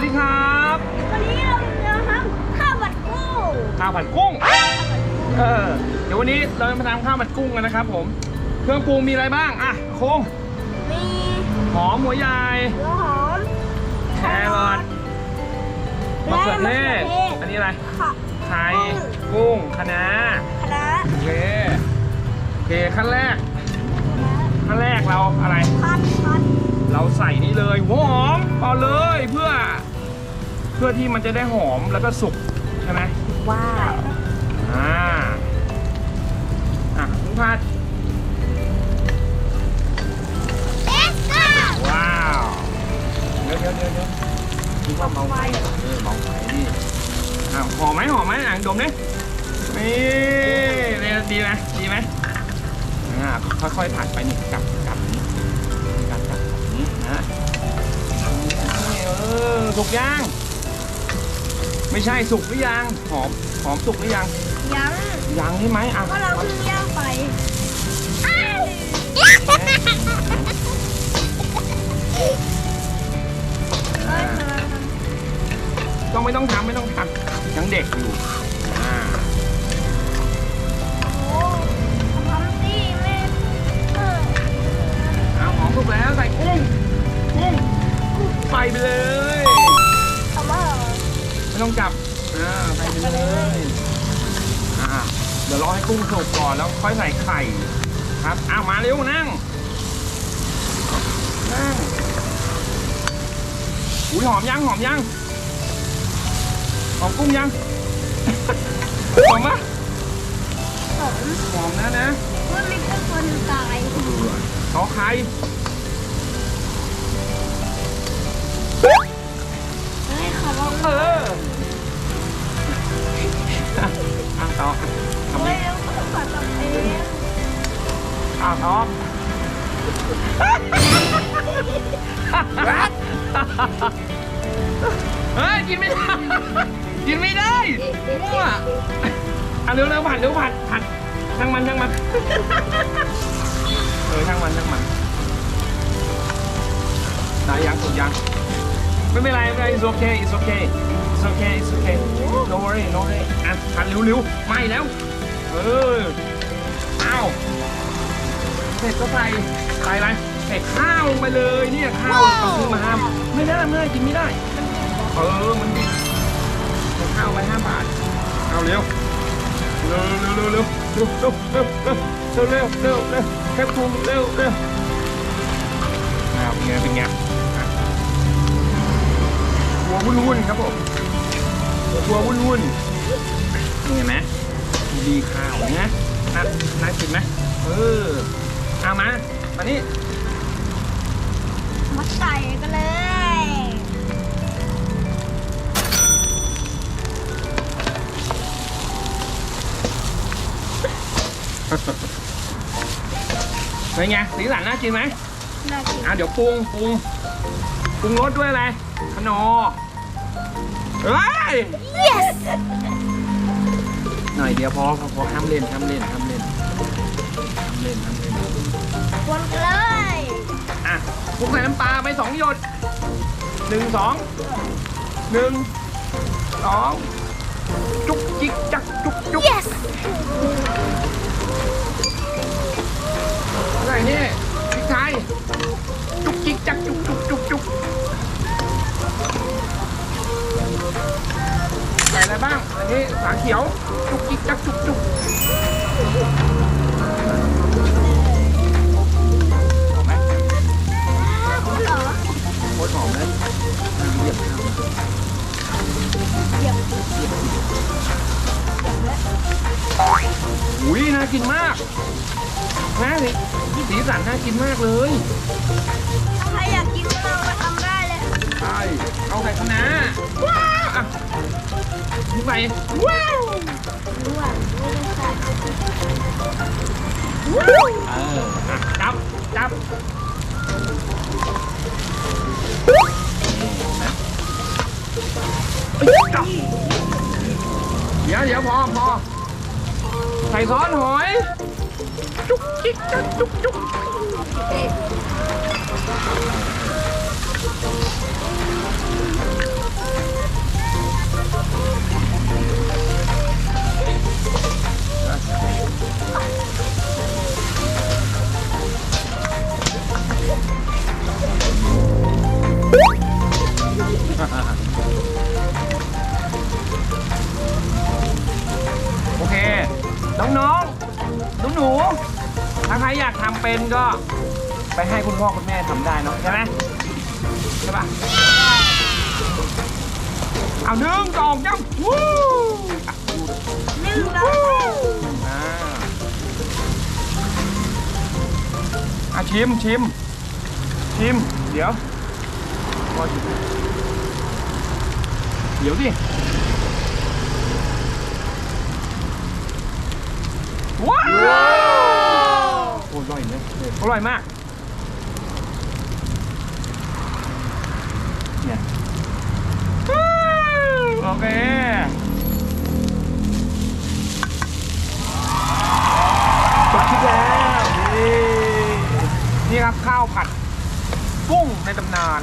วัสดีครับ วันนี้เราจะทำข้าวผัดกุ้งข้าวผัดกุ้ง เออ เดี๋ยววันนี้เราจะมาทำข้าวผัดกุ้งกันนะครับ ผม เครื่องปรุงมีอะไรบ้าง อะโคงมีหอมหัวใหญ่หัวหอมแครอทมะเขือเทศอันนี้อะไรผักไข่กุ้งคะน้าคณะโอเคโอเคขั้นแรก ขั้นแรกเราอะไรพันพันเราใส่นี่เลยหัวหอมเอาเลยเพื่อเพื่อที่มันจะได้หอมแล้วก็สุกใช่ไหมว้าวอ่าอะลุงพัดเอ็กซ์ก้าว้าวเดี๋ยวเดี๋ยวเดี๋ยวเดี๋ยวคิดว่าเบาไฟเออเบาไฟนี่อะหอมไหมหอมไหมอะดมดินี่เนี่ยดีไหมดีไหมอ่าค่อยๆผัดไปนี่กลับกลับนี่กลับกลับแบบนี้นะนี่เออสุกยัง ไม่ใช่สุกหรือยังหอมหอมสุกหรือยังยังยังใช่ไหมอะก็เราเพิ่งย่างไปอ้าว ดี๋ยวรอให้กุ้งสุกก่อนแล้วค่อยใส่ไข่ ครับอ้าวมาเร็วนั่งนั่งอุ้ยหอมยังหอมยังหอมกุ้งยังหอมปะผมหอมนะนะว่าไม่เป็นคนตายขอไข่เอะเฮ้ยกินไม่ได้กินไม่ได้มั่วอะเร็วเร็วผัดเร็วผัดผัดช่างมันช่างมันเออช่างมันช่างมันได้ยังสุดยังไม่เป็นไรไม่เป็นไร it's okay it's okay it's okay it's okay no worry no worry อะผัดเร็วๆไม่แล้วเอออ้าว เสร็จก็ใส่ใส่อะไรใส่ข้าวลงไปเลยเนี่ยข้าวเอาซื้อมาห้ามไม่ได้ไม่ได้กินไม่ได้เออมันดิใส่ข้าวไปห้าบาทเอาเร็วเร็วเร็วเร็วเร็วเร็วเร็วเร็วเร็วเร็วแคปซูลเร็วเร็วเป็นไงเป็นไงหัววุ่นๆครับผมหัววุ่นๆนี่เห็นไหมดีข้าวนะน่าน่ากินไหมเออ เอามามานี่มาใส่กันเลย เป็นไงสีสันน่ากินไหมน่ากินอะเดี๋ยวปรุงปรุงปรุงรสด้วยอะไรขนอเฮ้ย yes หน่อยเดียวพอพอพอห้ามเล่นห้ามเล่นห้ามเล่นห้ามเล่นห้าม เล่นวนกันเลยอะคลุกใส่น้ำปลาไปสองหยดหนึ่งสองหนึ่งสองจุกจิกจักจุกจุก yes ใส่นี่พริกไทยจุกจิกจักจุกจุกจุกจุกใส่อะไรบ้าง อันนี้ฝาเขียว จุกจิกจักจุกจุก อุ้ยน่ากินมากนะสิสีสันน่ากินมากเลยถ้าใครอยากกินก็ลองมาทำได้เลยใช่เอาไข่คะน้าว้าวอะนี่ไปว้าวรู้ว่าไม่ได้ใส่เอออะจับจับจับเดี๋ยวเดี๋ยวพอพอใส่ซ้อนหอย จุกจิกจักจุกจุก น้องๆหนูหนูๆถ้าใครอยากทำเป็นก็ไปให้คุณพ่อคุณแม่ทำได้เนาะใช่ไหมใช่ปะเอาหนึ่งสองจ้ำวู้อหนึ่งสองอ่าชิมชิมชิม เดี๋ยวเดี๋ยวดิ ว้าวโอ้ยอร่อยเนี่ยอร่อยมาก เนี่ยโอเคจบคลิปแล้ว นี่นี่ครับข้าวผัดกุ้งในตำนาน